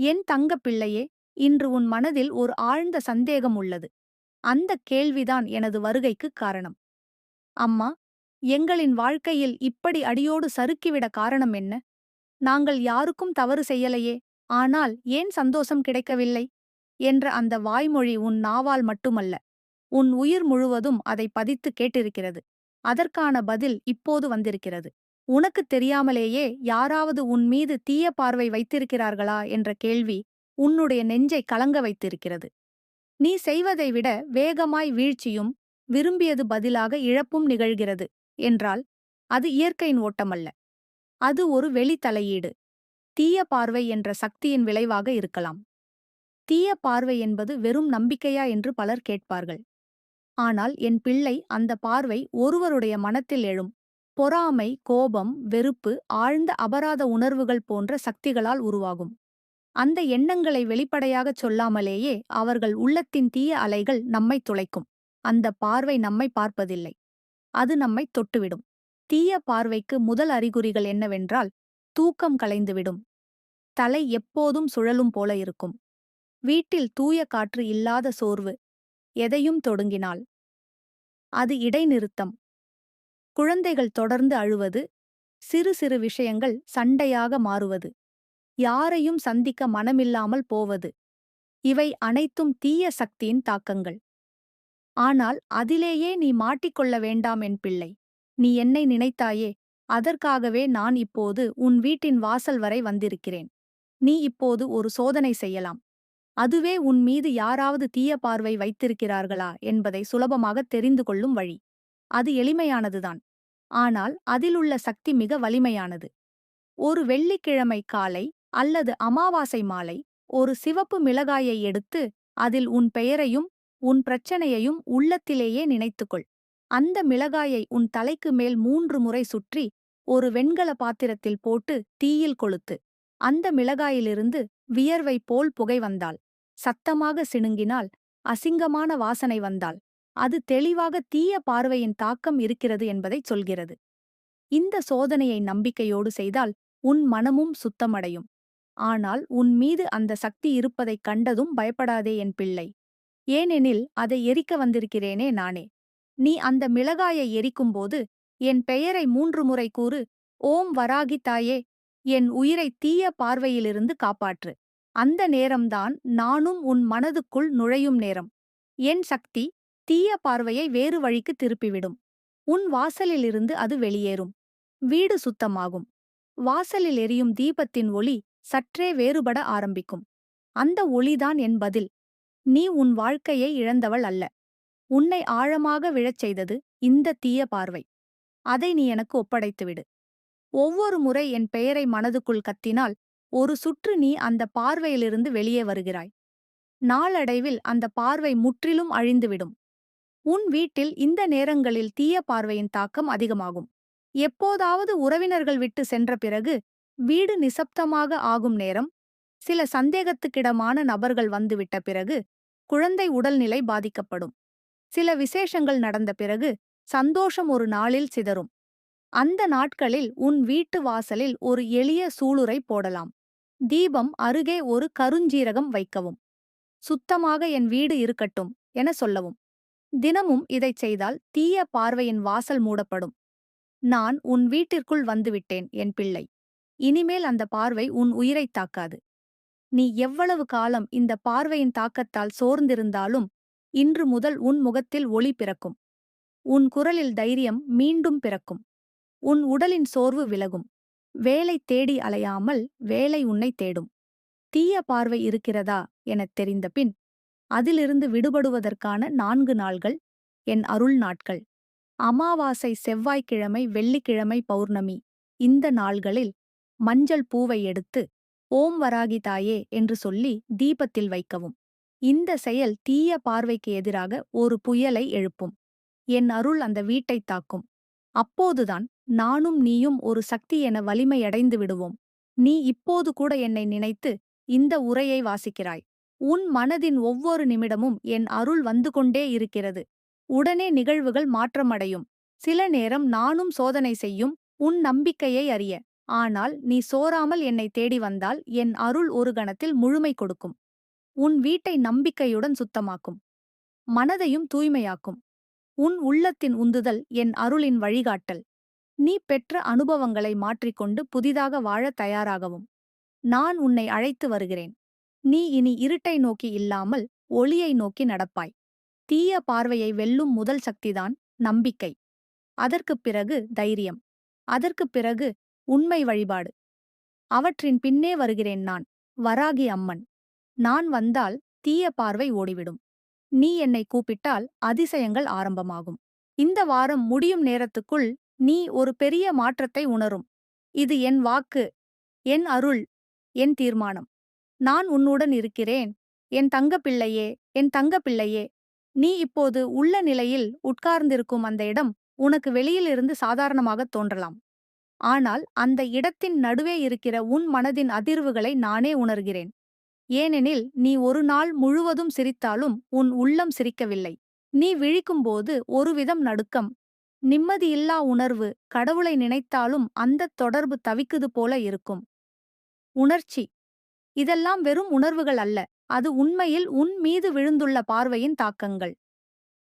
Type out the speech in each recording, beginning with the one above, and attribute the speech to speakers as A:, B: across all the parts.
A: என் தங்கப் பிள்ளையே இன்று உன் மனதில் ஒரு ஆழ்ந்த சந்தேகம் உள்ளது. அந்தக் கேள்விதான் எனது வருகைக்குக் காரணம். அம்மா எங்களின் வாழ்க்கையில் இப்படி அடியோடு சறுக்கிவிட காரணம் என்ன? நாங்கள் யாருக்கும் தவறு செய்யலையே ஆனால் ஏன் சந்தோஷம் கிடைக்கவில்லை? என்ற அந்த வாய்மொழி உன் நாவால் மட்டுமல்ல உன் உயிர் முழுவதும் அதை பதித்து கேட்டிருக்கிறது. அதற்கான பதில் இப்போது வந்திருக்கிறது. உனக்குத் தெரியாமலேயே யாராவது உன் மீது தீய பார்வை வைத்திருக்கிறார்களா என்ற கேள்வி உன்னுடைய நெஞ்சை கலங்க வைத்திருக்கிறது. நீ செய்வதை விட வேகமாய் வீழ்ச்சியும் விரும்பியது பதிலாக இழப்பும் நிகழ்கிறது என்றால் அது இயற்கையின் ஓட்டமல்ல. அது ஒரு வெளித்தலையீடு. தீய பார்வை என்ற சக்தியின் விளைவாக இருக்கலாம். தீய பார்வை என்பது வெறும் நம்பிக்கையா என்று பலர் கேட்பார்கள். ஆனால் என் பிள்ளை அந்த பார்வை ஒருவருடைய மனத்தில் எழும். பொறாமை கோபம் வெறுப்பு ஆழ்ந்த அபராத உணர்வுகள் போன்ற சக்திகளால் உருவாகும். அந்த எண்ணங்களை வெளிப்படையாகச் சொல்லாமலேயே அவர்கள் உள்ளத்தின் தீய அலைகள் நம்மை துளைக்கும். அந்த பார்வை நம்மை பார்ப்பதில்லை. அது நம்மை தொட்டுவிடும். தீய பார்வைக்கு முதல் அறிகுறிகள் என்னவென்றால் தூக்கம் கலைந்துவிடும். தலை எப்போதும் சுழலும் போல இருக்கும். வீட்டில் தூய காற்று இல்லாத சோர்வு எதையும் தொடுங்கினால். அது இடைநிறுத்தம். குழந்தைகள் தொடர்ந்து அழுவது சிறு சிறு விஷயங்கள் சண்டையாக மாறுவது யாரையும் சந்திக்க மனமில்லாமல் போவது இவை அனைத்தும் தீய சக்தியின் தாக்கங்கள். ஆனால் அதிலேயே நீ மாட்டிக்கொள்ள வேண்டாம் என் பிள்ளை. நீ என்னை நினைத்தாயே அதற்காகவே நான் இப்போது உன் வீட்டின் வாசல் வரை வந்திருக்கிறேன். நீ இப்போது ஒரு சோதனை செய்யலாம். அதுவே உன் மீது யாராவது தீய பார்வை வைத்திருக்கிறார்களா என்பதை சுலபமாக தெரிந்து கொள்ளும் வழி. அது எளிமையானதுதான். ஆனால் அதிலுள்ள சக்தி மிக வலிமையானது. ஒரு வெள்ளிக்கிழமை காலை அல்லது அமாவாசை மாலை ஒரு சிவப்பு மிளகாயை எடுத்து அதில் உன் பெயரையும் உன் பிரச்சனையையும் உள்ளத்திலேயே நினைத்துக்கொள். அந்த மிளகாயை உன் தலைக்கு மேல் மூன்று முறை சுற்றி ஒரு வெண்கல பாத்திரத்தில் போட்டு தீயில் கொளுத்து. அந்த மிளகாயிலிருந்து வியர்வை போல் புகை வந்தாள். சத்தமாக சிணுங்கினால் அசிங்கமான வாசனை வந்தால் அது தெளிவாக தீய பார்வையின் தாக்கம் இருக்கிறது என்பதைச் சொல்கிறது. இந்த சோதனையை நம்பிக்கையோடு செய்தால் உன் மனமும் சுத்தமடையும். ஆனால் உன் மீது அந்த சக்தி இருப்பதைக் கண்டதும் பயப்படாதே என் பிள்ளை. ஏனெனில் அதை எரிக்க வந்திருக்கிறேனே நானே. நீ அந்த மிளகாயை எரிக்கும்போது என் பெயரை மூன்று முறை கூறு ஓம் வராகி தாயே என் உயிரை தீய பார்வையிலிருந்து காப்பாற்று. அந்த நேரம்தான் நானும் உன் மனதுக்குள் நுழையும் நேரம். என் சக்தி தீய பார்வையை வேறு வழிக்கு திருப்பிவிடும். உன் வாசலிலிருந்து அது வெளியேறும். வீடு சுத்தமாகும். வாசலில் எரியும் தீபத்தின் ஒளி சற்றே வேறுபட ஆரம்பிக்கும். அந்த ஒளிதான் என் பதில். நீ உன் வாழ்க்கையை இழந்தவள் அல்ல. உன்னை ஆழமாக விழச் செய்தது இந்த தீய பார்வை. அதை நீ எனக்கு ஒப்படைத்துவிடு. ஒவ்வொரு முறை என் பெயரை மனதுக்குள் கத்தினால் ஒரு சுற்று நீ அந்த பார்வையிலிருந்து வெளியே வருகிறாய். நாளடைவில் அந்த பார்வை முற்றிலும் அழிந்துவிடும். உன் வீட்டில் இந்த நேரங்களில் தீய பார்வையின் தாக்கம் அதிகமாகும். எப்போதாவது உறவினர்கள் விட்டு சென்ற பிறகு வீடு நிசப்தமாக ஆகும் நேரம் சில சந்தேகத்துக்கிடமான நபர்கள் வந்துவிட்ட பிறகு குழந்தை உடல்நிலை பாதிக்கப்படும். சில விசேஷங்கள் நடந்த பிறகு சந்தோஷம் ஒரு நாளில் சிதறும். அந்த நாட்களில் உன் வீட்டு வாசலில் ஒரு எளிய சூளுரை போடலாம். தீபம் அருகே ஒரு கருஞ்சீரகம் வைக்கவும். சுத்தமாக என் வீடு இருக்கட்டும் என சொல்லவும். தினமும் இதைச் செய்தால் தீய பார்வையின் வாசல் மூடப்படும். நான் உன் வீட்டிற்குள் வந்துவிட்டேன் என் பிள்ளை. இனிமேல் அந்த பார்வை உன் உயிரைத் தாக்காது. நீ எவ்வளவு காலம் இந்த பார்வையின் தாக்கத்தால் சோர்ந்திருந்தாலும் இன்று முதல் உன் முகத்தில் ஒளி பிறக்கும். உன் குரலில் தைரியம் மீண்டும் பிறக்கும். உன் உடலின் சோர்வு விலகும். வேலை தேடி அலையாமல் வேலை உன்னை தேடும். தீய பார்வை இருக்கிறதா எனத் தெரிந்தபின் அதிலிருந்து விடுபடுவதற்கான நான்கு நாள்கள் என் அருள் நாட்கள். அமாவாசை செவ்வாய்க்கிழமை வெள்ளிக்கிழமை பௌர்ணமி இந்த நாள்களில் மஞ்சள் பூவை எடுத்து ஓம் வராகி தாயே என்று சொல்லி தீபத்தில் வைக்கவும். இந்த செயல் தீய பார்வைக்கு எதிராக ஒரு புயலை எழுப்பும். என் அருள் அந்த வீட்டைத் தாக்கும். அப்போதுதான் நானும் நீயும் ஒரு சக்தி என வலிமையடைந்து விடுவோம். நீ இப்போது கூட என்னை நினைத்து இந்த உரையை வாசிக்கிறாய். உன் மனதின் ஒவ்வொரு நிமிடமும் என் அருள் வந்து கொண்டே இருக்கிறது. உடனே நிகழ்வுகள் மாற்றமடையும். சில நேரம் நானும் சோதனை செய்யும் உன் நம்பிக்கையை அறிய. ஆனால் நீ சோராமல் என்னை தேடி வந்தால் என் அருள் ஒரு கணத்தில் முழுமை கொடுக்கும். உன் வீட்டை நம்பிக்கையுடன் சுத்தமாக்கும். மனதையும் தூய்மையாக்கும். உன் உள்ளத்தின் உந்துதல் என் அருளின் வழிகாட்டல். நீ பெற்ற அனுபவங்களை மாற்றிக்கொண்டு புதிதாக வாழ தயாராகவும். நான் உன்னை அழைத்து வருகிறேன். நீ இனி இருட்டை நோக்கி இல்லாமல் ஒளியை நோக்கி நடப்பாய். தீய பார்வையை வெல்லும் முதல் சக்திதான் நம்பிக்கை. அதற்குப் பிறகு தைரியம். அதற்குப் பிறகு உண்மை வழிபாடு. அவற்றின் பின்னே வருகிறேன் நான் வராகி அம்மன். நான் வந்தால் தீய பார்வை ஓடிவிடும். நீ என்னை கூப்பிட்டால் அதிசயங்கள் ஆரம்பமாகும். இந்த வாரம் முடியும் நேரத்துக்குள் நீ ஒரு பெரிய மாற்றத்தை உணரும். இது என் வாக்கு என் அருள் என் தீர்மானம். நான் உன்னுடன் இருக்கிறேன். என் தங்கப்பிள்ளையே என் தங்கப்பிள்ளையே நீ இப்போது உள்ள நிலையில் உட்கார்ந்திருக்கும் அந்த இடம் உனக்கு வெளியிலிருந்து சாதாரணமாகத் தோன்றலாம். ஆனால் அந்த இடத்தின் நடுவே இருக்கிற உன் மனதின் அதிர்வுகளை நானே உணர்கிறேன். ஏனெனில் நீ ஒரு நாள் முழுவதும் சிரித்தாலும் உன் உள்ளம் சிரிக்கவில்லை. நீ விழிக்கும்போது ஒருவிதம் நடுக்கம் நிம்மதியில்லா உணர்வு கடவுளை நினைத்தாலும் அந்தத் தொடர்பு தவிக்குது போல இருக்கும். உணர்ச்சி. இதெல்லாம் வெறும் உணர்வுகள் அல்ல. அது உண்மையில் உன் மீது விழுந்துள்ள பார்வையின் தாக்கங்கள்.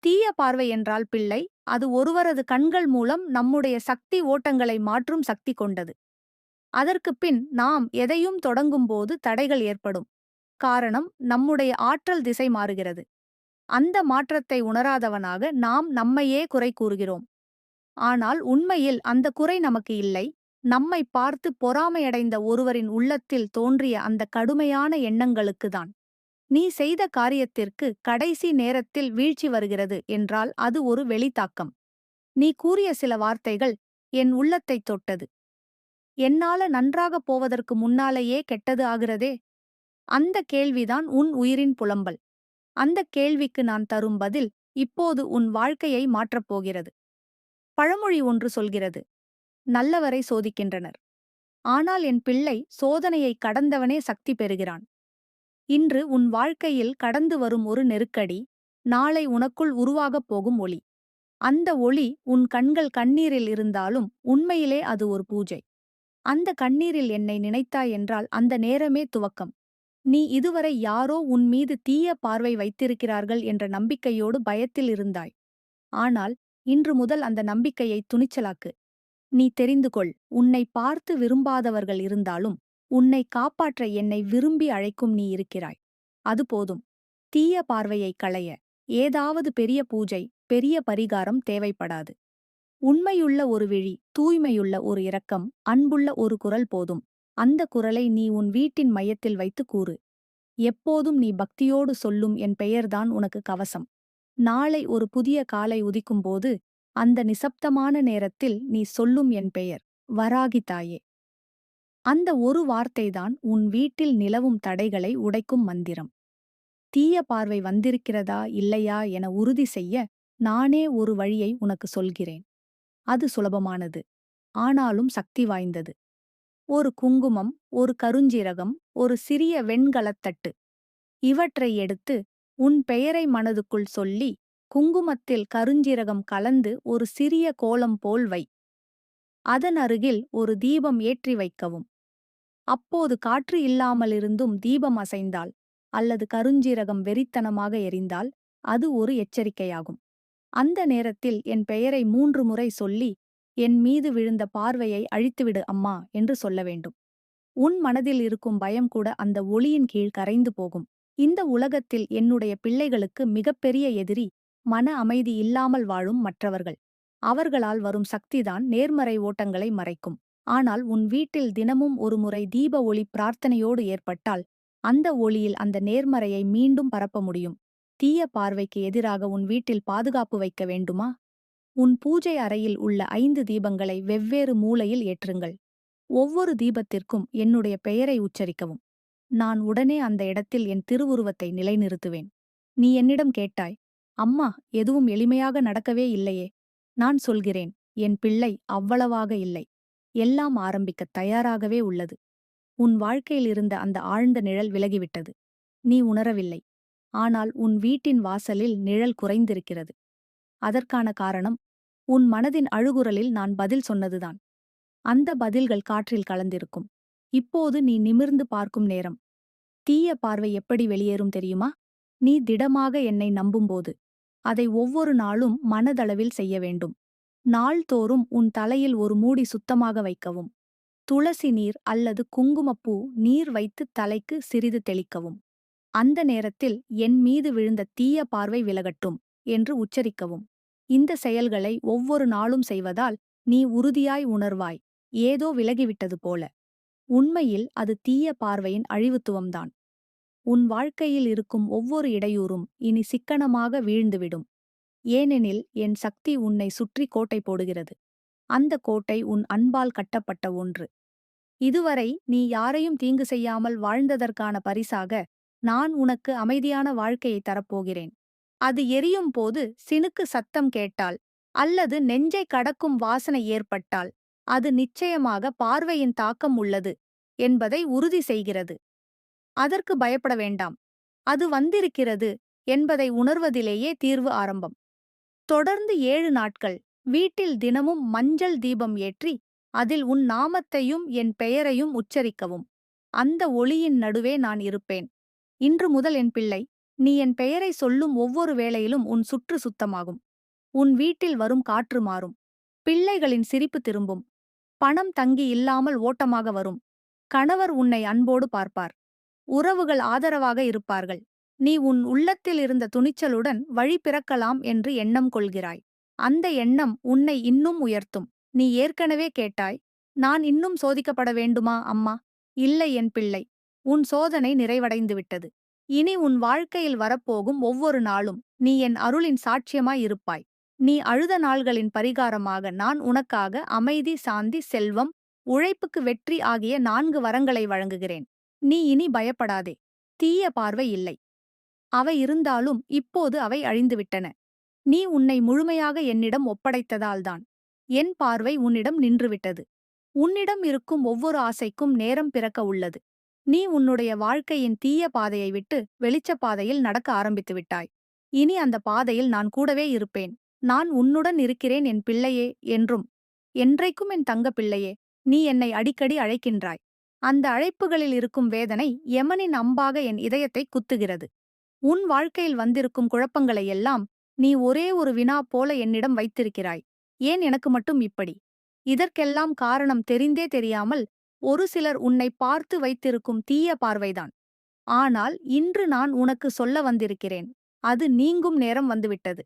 A: தீய பார்வை என்றால் பிள்ளை. அது ஒருவரது கண்கள் மூலம் நம்முடைய சக்தி ஓட்டங்களை மாற்றும் சக்தி கொண்டது. அதற்குப் பின் நாம் எதையும் தொடங்கும்போது தடைகள் ஏற்படும். காரணம் நம்முடைய ஆற்றல் திசை மாறுகிறது. அந்த மாற்றத்தை உணராதவனாக நாம் நம்மையே குறை கூறுகிறோம். ஆனால் உண்மையில் அந்த குறை நமக்கு இல்லை. நம்மை பார்த்து பொறாமையடைந்த ஒருவரின் உள்ளத்தில் தோன்றிய அந்த கடுமையான எண்ணங்களுக்குதான் நீ செய்த காரியத்திற்கு கடைசி நேரத்தில் வீழ்ச்சி வருகிறது என்றால் அது ஒரு வெளித்தாக்கம். நீ கூறிய சில வார்த்தைகள் என் உள்ளத்தைத் தொட்டது. என்னால நன்றாகப் போவதற்கு முன்னாலேயே கெட்டது ஆகிறதே? அந்த கேள்விதான் உன் உயிரின் புலம்பல். அந்த கேள்விக்கு நான் தரும் பதில் இப்போது உன் வாழ்க்கையை மாற்றப் போகிறது. பழமொழி ஒன்று சொல்கிறது. நல்லவரை சோதிக்கின்றனர். ஆனால் என் பிள்ளை சோதனையை கடந்தவனே சக்தி பெறுகிறான். இன்று உன் வாழ்க்கையில் கடந்து வரும் ஒரு நெருக்கடி நாளை உனக்குள் உருவாகப் போகும் ஒளி. அந்த ஒளி உன் கண்கள் கண்ணீரில் இருந்தாலும் உண்மையிலே அது ஒரு பூஜை. அந்த கண்ணீரில் என்னை நினைத்தாய் என்றால் அந்த நேரமே துவக்கம். நீ இதுவரை யாரோ உன் மீது தீய பார்வை வைத்திருக்கிறார்கள் என்ற நம்பிக்கையோடு பயத்தில் இருந்தாய். ஆனால் இன்று முதல் அந்த நம்பிக்கையை துணிச்சலாக்கு. நீ தெரிந்து கொள் உன்னை பார்த்து விரும்பாதவர்கள் இருந்தாலும் உன்னை காப்பாற்ற என்னை விரும்பி அழைக்கும் நீ இருக்கிறாய். அது போதும். தீய பார்வையை களைய ஏதாவது பெரிய பூஜை பெரிய பரிகாரம் தேவைப்படாது. உண்மையுள்ள ஒரு விழி தூய்மையுள்ள ஒரு இரக்கம் அன்புள்ள ஒரு குரல் போதும். அந்த குரலை நீ உன் வீட்டின் மையத்தில் வைத்து கூறு. எப்போதும் நீ பக்தியோடு சொல்லும் என் பெயர்தான் உனக்கு கவசம். நாளை ஒரு புதிய காலை உதிக்கும்போது அந்த நிசப்தமான நேரத்தில் நீ சொல்லும் என் பெயர் வராகி தாயே. அந்த ஒரு வார்த்தைதான் உன் வீட்டில் நிலவும் தடைகளை உடைக்கும் மந்திரம். தீய பார்வை வந்திருக்கிறதா இல்லையா என உறுதி செய்ய நானே ஒரு வழியை உனக்கு சொல்கிறேன். அது சுலபமானது ஆனாலும் சக்தி வாய்ந்தது. ஒரு குங்குமம் ஒரு கருஞ்சீரகம் ஒரு சிறிய வெண்கலத்தட்டு இவற்றை எடுத்து உன் பெயரை மனதுக்குள் சொல்லி குங்குமத்தில் கருஞ்சீரகம் கலந்து ஒரு சிறிய கோலம் போல் வை. அதன் அருகில் ஒரு தீபம் ஏற்றி வைக்கவும். அப்போது காற்று இல்லாமலிருந்தும் தீபம் அசைந்தால் அல்லது கருஞ்சீரகம் வெறித்தனமாக எரிந்தால் அது ஒரு எச்சரிக்கையாகும். அந்த நேரத்தில் என் பெயரை மூன்று முறை சொல்லி என் மீது விழுந்த பார்வையை அழித்துவிடு அம்மா என்று சொல்ல வேண்டும். உன் மனதில் இருக்கும் பயம் கூட அந்த ஒளியின் கீழ் கரைந்து போகும். இந்த உலகத்தில் என்னுடைய பிள்ளைகளுக்கு மிகப்பெரிய எதிரி மன அமைதி இல்லாமல் வாழும் மற்றவர்கள். அவர்களால் வரும் சக்திதான் நேர்மறை ஓட்டங்களை மறைக்கும். ஆனால் உன் வீட்டில் தினமும் ஒருமுறை தீப ஒளி பிரார்த்தனையோடு ஏற்பட்டால் அந்த ஒளியில் அந்த நேர்மறையை மீண்டும் பரப்ப முடியும். தீய பார்வைக்கு எதிராக உன் வீட்டில் பாதுகாப்பு வைக்க வேண்டுமா? உன் பூஜை அறையில் உள்ள ஐந்து தீபங்களை வெவ்வேறு மூலையில் ஏற்றுங்கள். ஒவ்வொரு தீபத்திற்கும் என்னுடைய பெயரை உச்சரிக்கவும். நான் உடனே அந்த இடத்தில் என் திருவுருவத்தை நிலைநிறுத்துவேன். நீ என்னிடம் கேட்டாய் அம்மா எதுவும் எளிமையாக நடக்கவே இல்லையே. நான் சொல்கிறேன் என் பிள்ளை அவ்வளவாக இல்லை. எல்லாம் ஆரம்பிக்கத் தயாராகவே உள்ளது. உன் வாழ்க்கையில் இருந்த அந்த ஆழ்ந்த நிழல் விலகிவிட்டது. நீ உணரவில்லை. ஆனால் உன் வீட்டின் வாசலில் நிழல் குறைந்திருக்கிறது. அதற்கான காரணம் உன் மனதின் அழுகுரலில் நான் பதில் சொன்னதுதான். அந்த பதில்கள் காற்றில் கலந்திருக்கும். இப்போது நீ நிமிர்ந்து பார்க்கும் நேரம். தீய பார்வை எப்படி வெளியேறும் தெரியுமா? நீ திடமாக என்னை நம்பும்போது அதை ஒவ்வொரு நாளும் மனதளவில் செய்ய வேண்டும். நாள்தோறும் உன் தலையில் ஒரு மூடி சுத்தமாக வைக்கவும். துளசி நீர் அல்லது குங்குமப்பூ நீர் வைத்து தலைக்கு சிறிது தெளிக்கவும். அந்த நேரத்தில் என் மீது விழுந்த தீய பார்வை விலகட்டும் என்று உச்சரிக்கவும். இந்த செயல்களை ஒவ்வொரு நாளும் செய்வதால் நீ உறுதியாய் உணர்வாய். ஏதோ விலகிவிட்டது போல. உண்மையில் அது தீய பார்வையின் அழிவுத்துவம்தான். உன் வாழ்க்கையில் இருக்கும் ஒவ்வொரு இடையூறும் இனி சிக்கனமாக வீழ்ந்துவிடும். ஏனெனில் என் சக்தி உன்னை சுற்றி கோட்டை போடுகிறது. அந்த கோட்டை உன் அன்பால் கட்டப்பட்ட ஒன்று. இதுவரை நீ யாரையும் தீங்கு செய்யாமல் வாழ்ந்ததற்கான பரிசாக நான் உனக்கு அமைதியான வாழ்க்கையை தரப்போகிறேன். அது எரியும் போது சினுக்கு சத்தம் கேட்டால் அல்லது நெஞ்சை கடக்கும் வாசனை ஏற்பட்டால் அது நிச்சயமாக பார்வையின் தாக்கம் உள்ளது என்பதை உறுதி செய்கிறது. அதற்கு பயப்பட வேண்டாம். அது வந்திருக்கிறது என்பதை உணர்வதிலேயே தீர்வு ஆரம்பம். தொடர்ந்து ஏழு நாட்கள் வீட்டில் தினமும் மஞ்சள் தீபம் ஏற்றி அதில் உன் நாமத்தையும் என் பெயரையும் உச்சரிக்கவும். அந்த ஒளியின் நடுவே நான் இருப்பேன். இன்று முதல் என் பிள்ளை நீ என் பெயரை சொல்லும் ஒவ்வொரு வேளையிலும் உன் சுற்று சுத்தமாகும். உன் வீட்டில் வரும் காற்று மாறும். பிள்ளைகளின் சிரிப்பு திரும்பும். பணம் தங்கி இல்லாமல் ஓட்டமாக வரும். கணவர் உன்னை அன்போடு பார்ப்பார். உறவுகள் ஆதரவாக இருப்பார்கள். நீ உன் உள்ளத்தில் இருந்த துணிச்சலுடன் வழி பிறக்கலாம் என்று எண்ணம் கொள்கிறாய். அந்த எண்ணம் உன்னை இன்னும் உயர்த்தும். நீ ஏற்கனவே கேட்டாய். நான் இன்னும் சோதிக்கப்பட வேண்டுமா அம்மா? இல்லை என் பிள்ளை. உன் சோதனை நிறைவடைந்துவிட்டது இனி உன் வாழ்க்கையில் வரப்போகும் ஒவ்வொரு நாளும் நீ என் அருளின் சாட்சியமாய் இருப்பாய். நீ அழுத நாள்களின் பரிகாரமாக நான் உனக்காக அமைதி சாந்தி செல்வம் உழைப்புக்கு வெற்றி ஆகிய நான்கு வரங்களை வழங்குகிறேன். நீ இனி பயப்படாதே. தீய பார்வை இல்லை. அவை இருந்தாலும் இப்போது அவை அழிந்துவிட்டன நீ உன்னை முழுமையாக என்னிடம் ஒப்படைத்ததால்தான் என் பார்வை உன்னிடம் நின்றுவிட்டது உன்னிடம் இருக்கும் ஒவ்வொரு ஆசைக்கும் நேரம் பிறக்க உள்ளது. நீ உன்னுடைய வாழ்க்கையின் தீய பாதையை விட்டு வெளிச்சப் பாதையில் நடக்க ஆரம்பித்து விட்டாய். இனி அந்த பாதையில் நான் கூடவே இருப்பேன். நான் உன்னுடன் இருக்கிறேன் என் பிள்ளையே என்றும். என்றைக்கும் என் தங்க பிள்ளையே நீ என்னை அடிக்கடி அழைக்கின்றாய். அந்த அழைப்புகளில் இருக்கும் வேதனை யமனின் அம்பாக என் இதயத்தை குத்துகிறது. உன் வாழ்க்கையில் வந்திருக்கும் குழப்பங்களை எல்லாம் நீ ஒரே ஒரு வினா போல என்னிடம் வைத்திருக்கிறாய். ஏன் எனக்கு மட்டும் இப்படி? இதற்கெல்லாம் காரணம் தெரிந்தே தெரியாமல் ஒரு சிலர் உன்னை பார்த்து வைத்திருக்கும் தீய பார்வைதான். ஆனால் இன்று நான் உனக்கு சொல்ல வந்திருக்கிறேன். அது நீங்கும் நேரம் வந்துவிட்டது.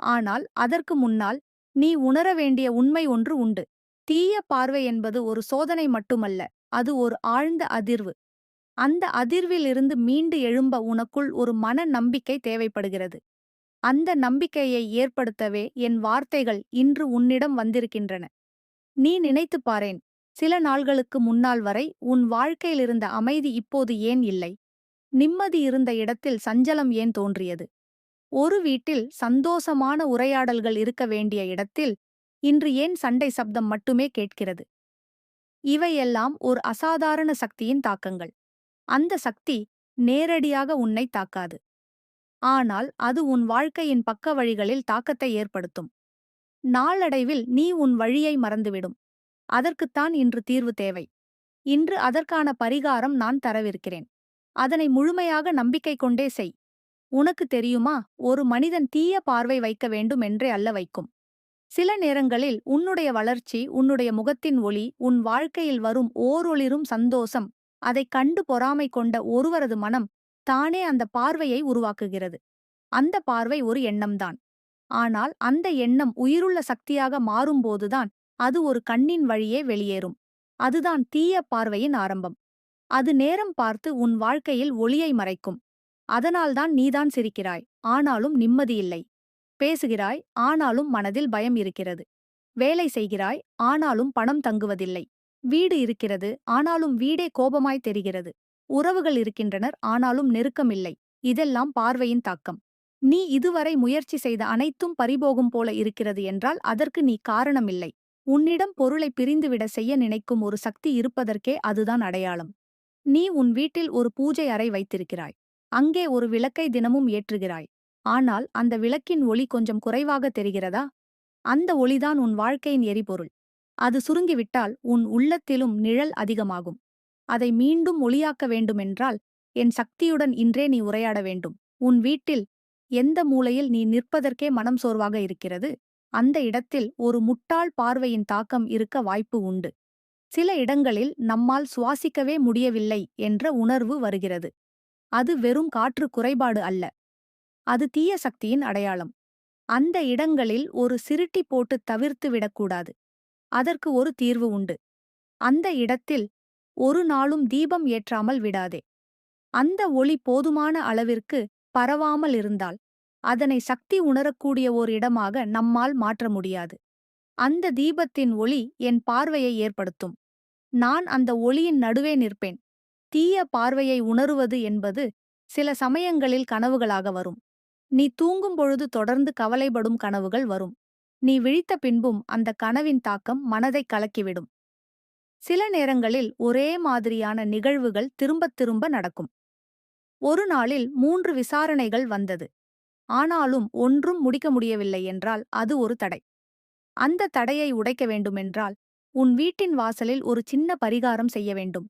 A: ஆனால் அதற்கு முன்னால் நீ உணர வேண்டிய உண்மை ஒன்று உண்டு. தீய பார்வை என்பது ஒரு சோதனை மட்டுமல்ல. அது ஒரு ஆழ்ந்த அதிர்வு. அந்த அதிர்விலிருந்து மீண்டு எழும்ப உனக்குள் ஒரு மன நம்பிக்கை தேவைப்படுகிறது. அந்த நம்பிக்கையை ஏற்படுத்தவே என் வார்த்தைகள் இன்று உன்னிடம் வந்திருக்கின்றன. நீ நினைத்துப் பாரேன் சில நாள்களுக்கு முன்னால் வரை உன் வாழ்க்கையிலிருந்த அமைதி இப்போது ஏன் இல்லை? நிம்மதி இருந்த இடத்தில் சஞ்சலம் ஏன் தோன்றியது? ஒரு வீட்டில் சந்தோஷமான உரையாடல்கள் இருக்க வேண்டிய இடத்தில் இன்று ஏன் சண்டை சப்தம் மட்டுமே கேட்கிறது? இவையெல்லாம் ஒரு அசாதாரண சக்தியின் தாக்கங்கள். அந்த சக்தி நேரடியாக உன்னை தாக்காது. ஆனால் அது உன் வாழ்க்கையின் பக்க வழிகளில் தாக்கத்தை ஏற்படுத்தும். நாளடைவில் நீ உன் வழியை மறந்துவிடும். அதற்குத்தான் இன்று தீர்வு தேவை. இன்று அதற்கான பரிகாரம் நான் தரவிருக்கிறேன். அதனை முழுமையாக நம்பிக்கை கொண்டே செய். உனக்கு தெரியுமா? ஒரு மனிதன் தீய பார்வை வைக்க வேண்டும் என்றே அல்ல வைக்கும். சில நேரங்களில் உன்னுடைய வளர்ச்சி உன்னுடைய முகத்தின் ஒளி உன் வாழ்க்கையில் வரும் ஓரொளிரும் சந்தோஷம் அதைக் கண்டு பொறாமை கொண்ட ஒருவரது மனம் தானே அந்த பார்வையை உருவாக்குகிறது. அந்த பார்வை ஒரு எண்ணம்தான். ஆனால் அந்த எண்ணம் உயிருள்ள சக்தியாக மாறும்போதுதான் அது ஒரு கண்ணின் வழியே வெளியேறும். அதுதான் தீய பார்வையின் ஆரம்பம். அது நேரம் பார்த்து உன் வாழ்க்கையில் ஒளியை மறைக்கும். அதனால்தான் நீதான் சிரிக்கிறாய். ஆனாலும் நிம்மதியில்லை பேசுகிறாய் ஆனாலும் மனதில் பயம் இருக்கிறது. வேலை செய்கிறாய் ஆனாலும் பணம் தங்குவதில்லை. வீடு இருக்கிறது ஆனாலும் வீடே கோபமாய் தெரிகிறது. உறவுகள் இருக்கின்றனர் ஆனாலும் நெருக்கமில்லை இதெல்லாம் பார்வையின் தாக்கம். நீ இதுவரை முயற்சி செய்த அனைத்தும் பறிபோகும் போல இருக்கிறது என்றால் அதற்கு நீ காரணமில்லை. உன்னிடம் பொருளை பிரிந்துவிட செய்ய நினைக்கும் ஒரு சக்தி இருப்பதற்கே அதுதான் அடையாளம். நீ உன் வீட்டில் ஒரு பூஜை அறை வைத்திருக்கிறாய். அங்கே ஒரு விளக்கை தினமும் ஏற்றுகிறாய். ஆனால் அந்த விளக்கின் ஒளி கொஞ்சம் குறைவாக தெரிகிறதா? அந்த ஒளிதான் உன் வாழ்க்கையின் எரிபொருள். அது சுருங்கிவிட்டால் உன் உள்ளத்திலும் நிழல் அதிகமாகும். அதை மீண்டும் ஒளியாக்க வேண்டுமென்றால் என் சக்தியுடன் இன்றே நீ உரையாட வேண்டும். உன் வீட்டில் எந்த மூலையில் நீ நிற்பதற்கே மனம் சோர்வாக இருக்கிறது? அந்த இடத்தில் ஒரு முட்டாள் பார்வையின் தாக்கம் இருக்க வாய்ப்பு உண்டு. சில இடங்களில் நம்மால் சுவாசிக்கவே முடியவில்லை என்ற உணர்வு வருகிறது. அது வெறும் காற்று குறைபாடு அல்ல. அது தீய சக்தியின் அடையாளம். அந்த இடங்களில் ஒரு சிருட்டி போட்டு தவிர்த்து விடக்கூடாது. அதற்கு ஒரு தீர்வு உண்டு. அந்த இடத்தில் ஒரு நாளும் தீபம் ஏற்றாமல் விடாதே. அந்த ஒளி போதுமான அளவிற்கு பரவாமல் இருந்தால் அதனை சக்தி உணரக்கூடிய ஓர் இடமாக நம்மால் மாற்ற முடியாது. அந்த தீபத்தின் ஒளி என் பார்வையை ஏற்படுத்தும். நான் அந்த ஒளியின் நடுவே நிற்பேன். தீய பார்வையை உணருவது என்பது சில சமயங்களில் கனவுகளாக வரும். நீ தூங்கும் பொழுது தொடர்ந்து கவலைப்படும் கனவுகள் வரும். நீ விழித்த பின்பும் அந்த கனவின் தாக்கம் மனதை கலக்கிவிடும். சில நேரங்களில் ஒரே மாதிரியான நிகழ்வுகள் திரும்பத் திரும்ப நடக்கும். ஒரு நாளில் மூன்று விசாரணைகள் வந்தது. ஆனாலும் ஒன்றும் முடிக்க முடியவில்லை என்றால் அது ஒரு தடை. அந்த தடையை உடைக்க வேண்டுமென்றால் உன் வீட்டின் வாசலில் ஒரு சின்ன பரிகாரம் செய்ய வேண்டும்.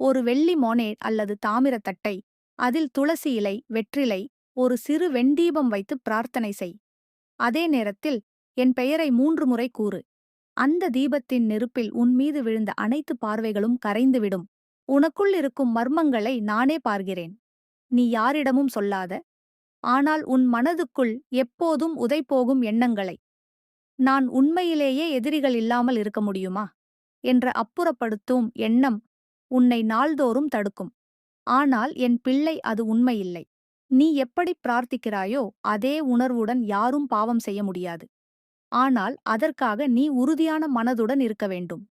A: ஒரு வெள்ளி மோனே அல்லது தாமிரத் தட்டை அதில் துளசி இலை வெற்றிலை ஒரு சிறு வெண்டீபம் வைத்து பிரார்த்தனை செய். அதே நேரத்தில் என் பெயரை மூன்று முறை கூறு. அந்த தீபத்தின் நெருப்பில் உன் மீது விழுந்த அனைத்து பார்வைகளும் கரைந்துவிடும். உனக்குள் இருக்கும் மர்மங்களை நானே பார்க்கிறேன். நீ யாரிடமும் சொல்லாத. ஆனால் உன் மனதுக்குள் எப்போதும் உதைப்போகும் எண்ணங்களை. நான் உண்மையிலேயே எதிரிகள் இல்லாமல் இருக்க முடியுமா? என்ற அப்புறப்படுத்தும் எண்ணம் உன்னை நாள்தோறும் தடுக்கும். ஆனால் என் பிள்ளை அது உண்மையில்லை. நீ எப்படி பிரார்த்திக்கிறாயோ அதே உணர்வுடன் யாரும் பாவம் செய்ய முடியாது. ஆனால் அதற்காக நீ உறுதியான மனதுடன் இருக்க வேண்டும்.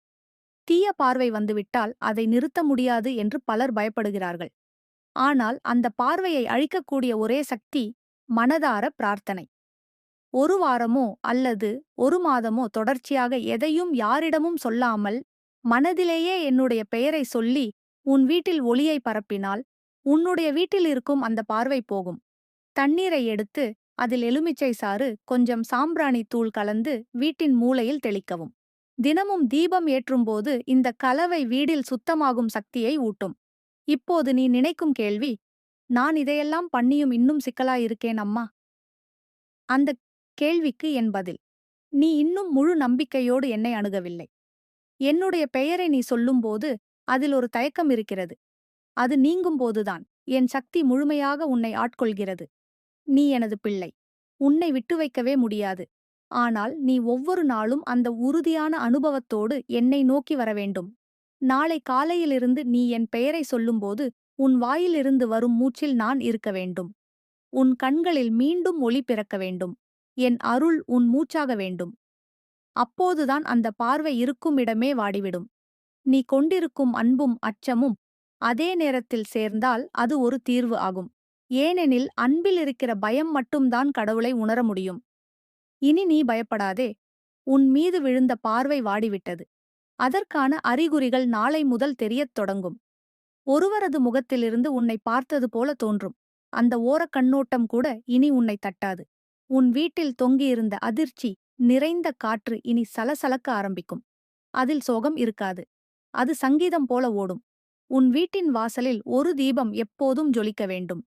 A: தீய பார்வை வந்துவிட்டால் அதை நிறுத்த முடியாது என்று பலர் பயப்படுகிறார்கள். ஆனால் அந்த பார்வையை அழிக்கக்கூடிய ஒரே சக்தி மனதார பிரார்த்தனை. ஒரு வாரமோ அல்லது ஒரு மாதமோ தொடர்ச்சியாக எதையும் யாரிடமும் சொல்லாமல் மனதிலேயே என்னுடைய பெயரை சொல்லி உன் வீட்டில் ஒளியை பரப்பினால் உன்னுடைய வீட்டில் இருக்கும் அந்த பார்வை போகும். தண்ணீரை எடுத்து அதில் எலுமிச்சை சாறு கொஞ்சம் சாம்பிராணி தூள் கலந்து வீட்டின் மூலையில் தெளிக்கவும். தினமும் தீபம் ஏற்றும்போது இந்த கலவை வீடில் சுத்தமாகும் சக்தியை ஊட்டும். இப்போது நீ நினைக்கும் கேள்வி நான் இதையெல்லாம் பண்ணியும் இன்னும் சிக்கலாயிருக்கேன் அம்மா? அந்த கேள்விக்கு என் பதில் நீ இன்னும் முழு நம்பிக்கையோடு என்னை அணுகவில்லை. என்னுடைய பெயரை நீ சொல்லும்போது அதில் ஒரு தயக்கம் இருக்கிறது. அது நீங்கும்போதுதான் என் சக்தி முழுமையாக உன்னை ஆட்கொள்கிறது. நீ எனது பிள்ளை. உன்னை விட்டு வைக்கவே முடியாது. ஆனால் நீ ஒவ்வொரு நாளும் அந்த உறுதியான அனுபவத்தோடு என்னை நோக்கி வர வேண்டும். நாளை காலையிலிருந்து நீ என் பெயரை சொல்லும்போது உன் வாயிலிருந்து வரும் மூச்சில் நான் இருக்க வேண்டும். உன் கண்களில் மீண்டும் ஒளி பிறக்க வேண்டும். என் அருள் உன் மூச்சாக வேண்டும். அப்போதுதான் அந்த பார்வை இருக்கும் இடமே வாடிவிடும். நீ கொண்டிருக்கும் அன்பும் அச்சமும் அதே நேரத்தில் சேர்ந்தால் அது ஒரு தீர்வு ஆகும். ஏனெனில் அன்பில் இருக்கிற பயம் மட்டும்தான் கடவுளை உணர முடியும். இனி நீ பயப்படாதே. உன் மீது விழுந்த பார்வை வாடிவிட்டது. அதற்கான அறிகுறிகள் நாளை முதல் தெரியத் தொடங்கும். ஒருவரது முகத்திலிருந்து உன்னை பார்த்தது போல தோன்றும். அந்த ஓரக் கண்ணோட்டம் கூட இனி உன்னை தட்டாது. உன் வீட்டில் தொங்கியிருந்த அதிர்ச்சி நிறைந்த காற்று இனி சலசலக்க ஆரம்பிக்கும். அதில் சோகம் இருக்காது. அது சங்கீதம் போல ஓடும். உன் வீட்டின் வாசலில் ஒரு தீபம் எப்போதும் ஜொலிக்க வேண்டும்.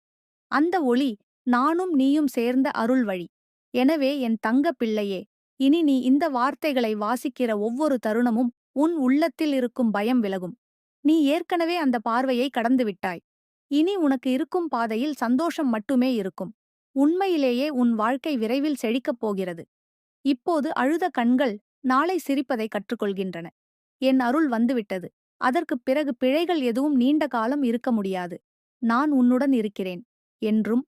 A: அந்த ஒளி நானும் நீயும் சேர்ந்த அருள் வழி. எனவே என் தங்க பிள்ளையே இனி நீ இந்த வார்த்தைகளை வாசிக்கிற ஒவ்வொரு தருணமும் உன் உள்ளத்தில் இருக்கும் பயம் விலகும். நீ ஏற்கனவே அந்த பார்வையை கடந்துவிட்டாய் இனி உனக்கு இருக்கும் பாதையில் சந்தோஷம் மட்டுமே இருக்கும். உண்மையிலேயே உன் வாழ்க்கை விரைவில் செழிக்கப் போகிறது. இப்போது அழுத கண்கள் நாளை சிரிப்பதை கற்றுக்கொள்கின்றன. என் அருள் வந்துவிட்டது. அதற்குப் பிறகு பிழைகள் எதுவும் நீண்ட காலம் இருக்க முடியாது. நான் உன்னுடன் இருக்கிறேன். என்றும்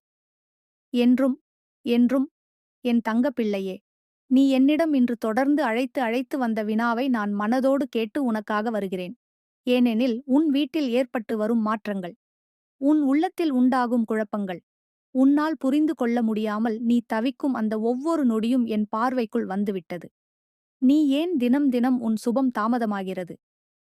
A: என்றும் என்றும் என் தங்கப்பிள்ளையே நீ என்னிடம் இன்று தொடர்ந்து அழைத்து அழைத்து வந்த வினாவை நான் மனதோடு கேட்டு உனக்காக வருகிறேன். ஏனெனில் உன் வீட்டில் ஏற்பட்டு வரும் மாற்றங்கள் உன் உள்ளத்தில் உண்டாகும் குழப்பங்கள் உன்னால் புரிந்து கொள்ள முடியாமல் நீ தவிக்கும் அந்த ஒவ்வொரு நொடியும் என் பார்வைக்குள் வந்துவிட்டது. நீ ஏன் தினம் தினம் உன் சுபம் தாமதமாகிறது?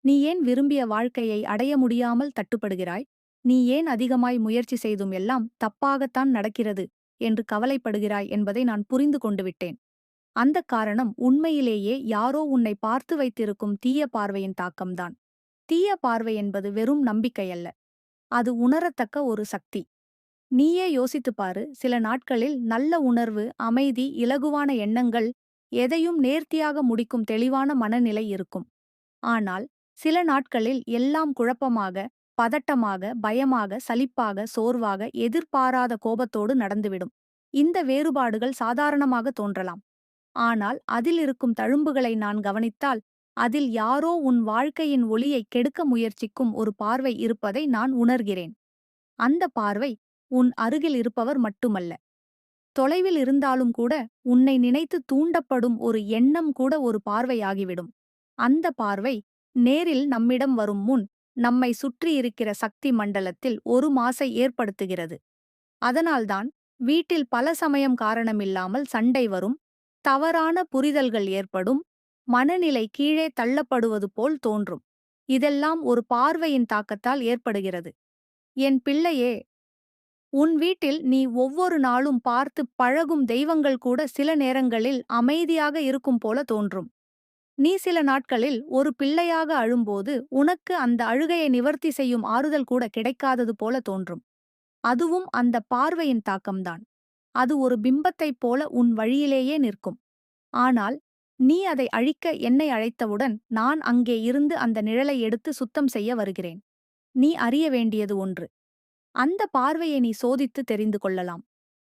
A: நீ ஏன் விரும்பிய வாழ்க்கையை அடைய முடியாமல் தட்டுப்படுகிறாய்? நீ ஏன் அதிகமாய் முயற்சி செய்தும் எல்லாம் தப்பாகத்தான் நடக்கிறது என்று கவலைப்படுகிறாய் என்பதை நான் புரிந்து கொண்டு விட்டேன். அந்த காரணம் உண்மையிலேயே யாரோ உன்னை பார்த்து வைத்திருக்கும் தீய பார்வையின் தாக்கம்தான். தீய பார்வை என்பது வெறும் நம்பிக்கையல்ல. அது உணரத்தக்க ஒரு சக்தி. நீயே யோசித்துப் பாரு சில நாட்களில் நல்ல உணர்வு அமைதி இலகுவான எண்ணங்கள் எதையும் நேர்த்தியாக முடிக்கும் தெளிவான மனநிலை இருக்கும். ஆனால் சில நாட்களில் எல்லாம் குழப்பமாக பதட்டமாக பயமாக சலிப்பாக சோர்வாக எதிர்பாராத கோபத்தோடு நடந்துவிடும். இந்த வேறுபாடுகள் சாதாரணமாக தோன்றலாம். ஆனால் அதில் இருக்கும் தழும்புகளை நான் கவனித்தால் அதில் யாரோ உன் வாழ்க்கையின் ஒளியை கெடுக்க முயற்சிக்கும் ஒரு பார்வை இருப்பதை நான் உணர்கிறேன். அந்த பார்வை உன் அருகில் இருப்பவர் மட்டுமல்ல. தொலைவில் இருந்தாலும் கூட உன்னை நினைத்து தூண்டப்படும் ஒரு எண்ணம் கூட ஒரு பார்வையாகிவிடும். அந்த பார்வை நேரில் நம்மிடம் வரும் முன் நம்மை சுற்றியிருக்கிற சக்தி மண்டலத்தில் ஒரு மாசை ஏற்படுத்துகிறது. அதனால்தான் வீட்டில் பல சமயம் காரணமில்லாமல் சண்டை வரும் தவறான புரிதல்கள் ஏற்படும் மனநிலை கீழே தள்ளப்படுவது போல் தோன்றும். இதெல்லாம் ஒரு பார்வையின் தாக்கத்தால் ஏற்படுகிறது. என் பிள்ளையே உன் வீட்டில் நீ ஒவ்வொரு நாளும் பார்த்து பழகும் தெய்வங்கள் கூட சில நேரங்களில் அமைதியாக இருக்கும் போல தோன்றும். நீ சில நாட்களில் ஒரு பிள்ளையாக அழும்போது உனக்கு அந்த அழுகையை நிவர்த்தி செய்யும் ஆறுதல் கூட கிடைக்காதது போல தோன்றும். அதுவும் அந்த பார்வையின் தாக்கம்தான். அது ஒரு பிம்பத்தைப் போல உன் வழியிலேயே நிற்கும். ஆனால் நீ அதை அழிக்க என்னை அழைத்தவுடன் நான் அங்கே இருந்து அந்த நிழலை எடுத்து சுத்தம் செய்ய வருகிறேன். நீ அறிய வேண்டியது ஒன்று. அந்த பார்வையை நீ சோதித்து தெரிந்து கொள்ளலாம்.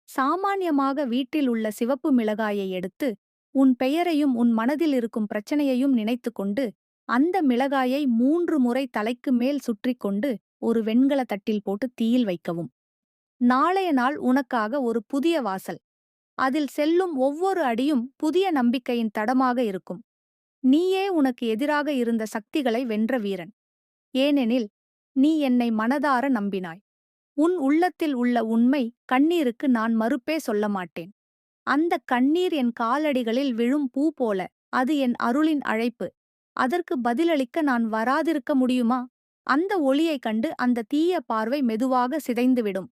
A: சாமான்யமாக வீட்டில் உள்ள சிவப்பு மிளகாயை எடுத்து உன் பெயரையும் உன் மனதில் இருக்கும் பிரச்சனையையும் நினைத்து கொண்டு அந்த மிளகாயை மூன்று முறை தலைக்கு மேல் சுற்றி கொண்டு ஒரு வெண்கல தட்டில் போட்டு தீயில் வைக்கவும். நாளைய நாள் உனக்காக ஒரு புதிய வாசல். அதில் செல்லும் ஒவ்வொரு அடியும் புதிய நம்பிக்கையின் தடமாக இருக்கும். நீயே உனக்கு எதிராக இருந்த சக்திகளை வென்ற வீரன். ஏனெனில் நீ என்னை மனதார நம்பினாய். உன் உள்ளத்தில் உள்ள உண்மை கண்ணீருக்கு நான் மறுப்பே சொல்ல மாட்டேன். அந்த கண்ணீர் என் காலடிகளில் விழும் பூ போல. அது என் அருளின் அழைப்பு. அதற்கு பதிலளிக்க நான் வராதிருக்க முடியுமா? அந்த ஒளியைக் கண்டு அந்த தீய பார்வை மெதுவாக சிதைந்துவிடும்.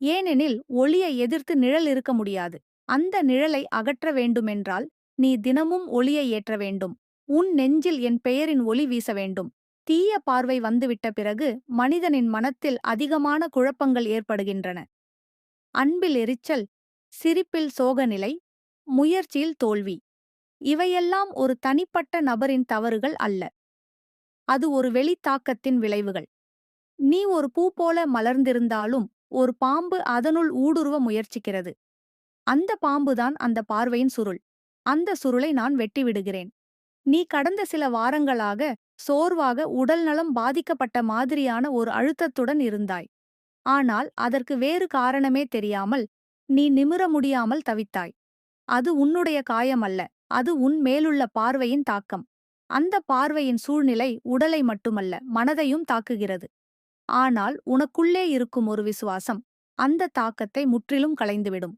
A: ஏனெனில் ஒளியை எதிர்த்து நிழல் இருக்க முடியாது. அந்த நிழலை அகற்ற வேண்டுமென்றால் நீ தினமும் ஒளியை ஏற்ற வேண்டும். உன் நெஞ்சில் என் பெயரின் ஒளி வீச வேண்டும். தீய பார்வை வந்துவிட்ட பிறகு மனிதனின் மனத்தில் அதிகமான குழப்பங்கள் ஏற்படுகின்றன. அன்பில் எரிச்சல் சிரிப்பில் சோகநிலை முயற்சியில் தோல்வி. இவையெல்லாம் ஒரு தனிப்பட்ட நபரின் தவறுகள் அல்ல. அது ஒரு வெளித்தாக்கத்தின் விளைவுகள். நீ ஒரு பூ போல மலர்ந்திருந்தாலும் ஒரு பாம்பு அதனுள் ஊடுருவ முயற்சிக்கிறது. அந்த பாம்புதான் அந்த பார்வையின் சுருள். அந்த சுருளை நான் வெட்டிவிடுகிறேன். நீ கடந்த சில வாரங்களாக சோர்வாக உடல்நலம் பாதிக்கப்பட்ட மாதிரியான ஒரு அழுத்தத்துடன் இருந்தாய். ஆனால் அதற்கு வேறு காரணமே தெரியாமல் நீ நிமிர முடியாமல் தவித்தாய். அது உன்னுடைய காயமல்ல அது உன் மேலுள்ள பார்வையின் தாக்கம். அந்த பார்வையின் சூழ்நிலை உடலை மட்டுமல்ல மனதையும் தாக்குகிறது. ஆனால் உனக்குள்ளே இருக்கும் ஒரு விசுவாசம் அந்த தாக்கத்தை முற்றிலும் களைந்துவிடும்.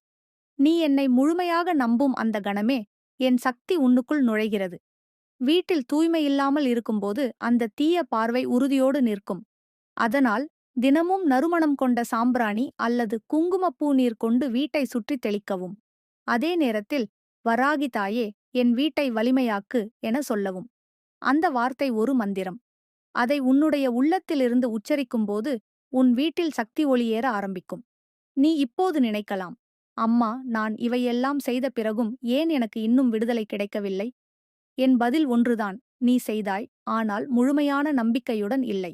A: நீ என்னை முழுமையாக நம்பும் அந்த கணமே என் சக்தி உன்னுக்குள் நுழைகிறது. வீட்டில் தூய்மையில்லாமல் இருக்கும்போது அந்த தீய பார்வை உறுதியோடு நிற்கும். அதனால் தினமும் நறுமணம் கொண்ட சாம்பிராணி அல்லது குங்குமப்பூ நீர் கொண்டு வீட்டை சுற்றி தெளிக்கவும். அதே நேரத்தில் வராகி தாயே என் வீட்டை வலிமையாக்கு என சொல்லவும். அந்த வார்த்தை ஒரு மந்திரம். அதை உன்னுடைய உள்ளத்திலிருந்து உச்சரிக்கும்போது உன் வீட்டில் சக்தி ஒளியேற ஆரம்பிக்கும். நீ இப்போது நினைக்கலாம் அம்மா நான் இவையெல்லாம் செய்த பிறகும் ஏன் எனக்கு இன்னும் விடுதலை கிடைக்கவில்லை? என் பதில் ஒன்றுதான் நீ செய்தாய் ஆனால் முழுமையான நம்பிக்கையுடன் இல்லை.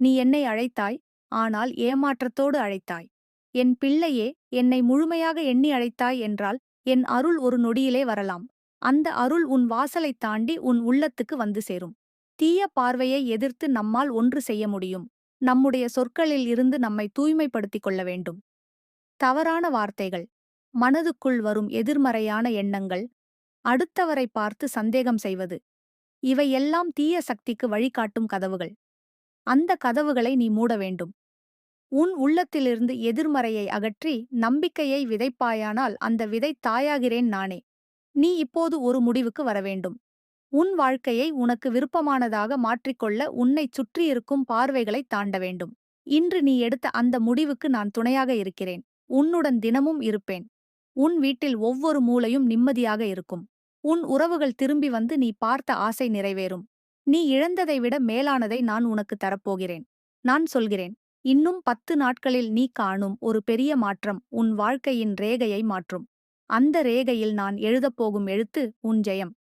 A: நீ என்னை அழைத்தாய் ஆனால் ஏமாற்றத்தோடு அழைத்தாய். என் பிள்ளையே என்னை முழுமையாக எண்ணி அழைத்தாய் என்றால் என் அருள் ஒரு நொடியிலே வரலாம். அந்த அருள் உன் வாசலைத் தாண்டி உன் உள்ளத்துக்கு வந்து சேரும். தீய பார்வையை எதிர்த்து நம்மால் ஒன்று செய்ய முடியும். நம்முடைய சொற்களில் இருந்து நம்மை தூய்மைப்படுத்திக் கொள்ள வேண்டும். தவறான வார்த்தைகள். மனதுக்குள் வரும் எதிர்மறையான எண்ணங்கள். அடுத்தவரை பார்த்து சந்தேகம் செய்வது. இவையெல்லாம் தீய சக்திக்கு வழிகாட்டும் கதவுகள். அந்த கதவுகளை நீ மூட வேண்டும். உன் உள்ளத்திலிருந்து எதிர்மறையை அகற்றி நம்பிக்கையை விதைப்பாயானால் அந்த விதை தாயாகிறேன் நானே. நீ இப்போது ஒரு முடிவுக்கு வரவேண்டும் உன் வாழ்க்கையை உனக்கு விருப்பமானதாக மாற்றிக்கொள்ள உன்னைச் சுற்றியிருக்கும் பார்வைகளைத் தாண்ட வேண்டும். இன்று நீ எடுத்த அந்த முடிவுக்கு நான் துணையாக இருக்கிறேன். உன்னுடன் தினமும் இருப்பேன். உன் வீட்டில் ஒவ்வொரு மூலையும் நிம்மதியாக இருக்கும். உன் உறவுகள் திரும்பி வந்து நீ பார்த்த ஆசை நிறைவேறும். நீ இழந்ததை விட மேலானதை நான் உனக்கு தரப்போகிறேன். நான் சொல்கிறேன். இன்னும் பத்து நாட்களில் நீ காணும் ஒரு பெரிய மாற்றம் உன் வாழ்க்கையின் ரேகையை மாற்றும். அந்த ரேகையில் நான் எழுதப்போகும் எழுத்து உன் ஜெயம்.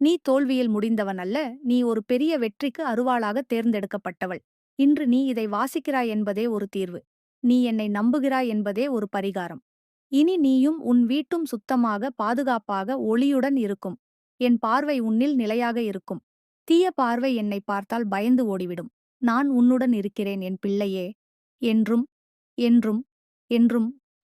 A: நீ தோல்வியில் முடிந்தவன் அல்ல நீ ஒரு பெரிய வெற்றிக்கு அருவாளாக தேர்ந்தெடுக்கப்பட்டவள். இன்று நீ இதை வாசிக்கிறாய் என்பதே ஒரு தீர்வு. நீ என்னை நம்புகிறாய் என்பதே ஒரு பரிகாரம். இனி நீயும் உன் வீட்டும் சுத்தமாக பாதுகாப்பாக ஒளியுடன் இருக்கும். என் பார்வை உன்னில் நிலையாக இருக்கும். தீய பார்வை என்னை பார்த்தால் பயந்து ஓடிவிடும். நான் உன்னுடன் இருக்கிறேன் என் பிள்ளையே. என்றும் என்றும் என்றும்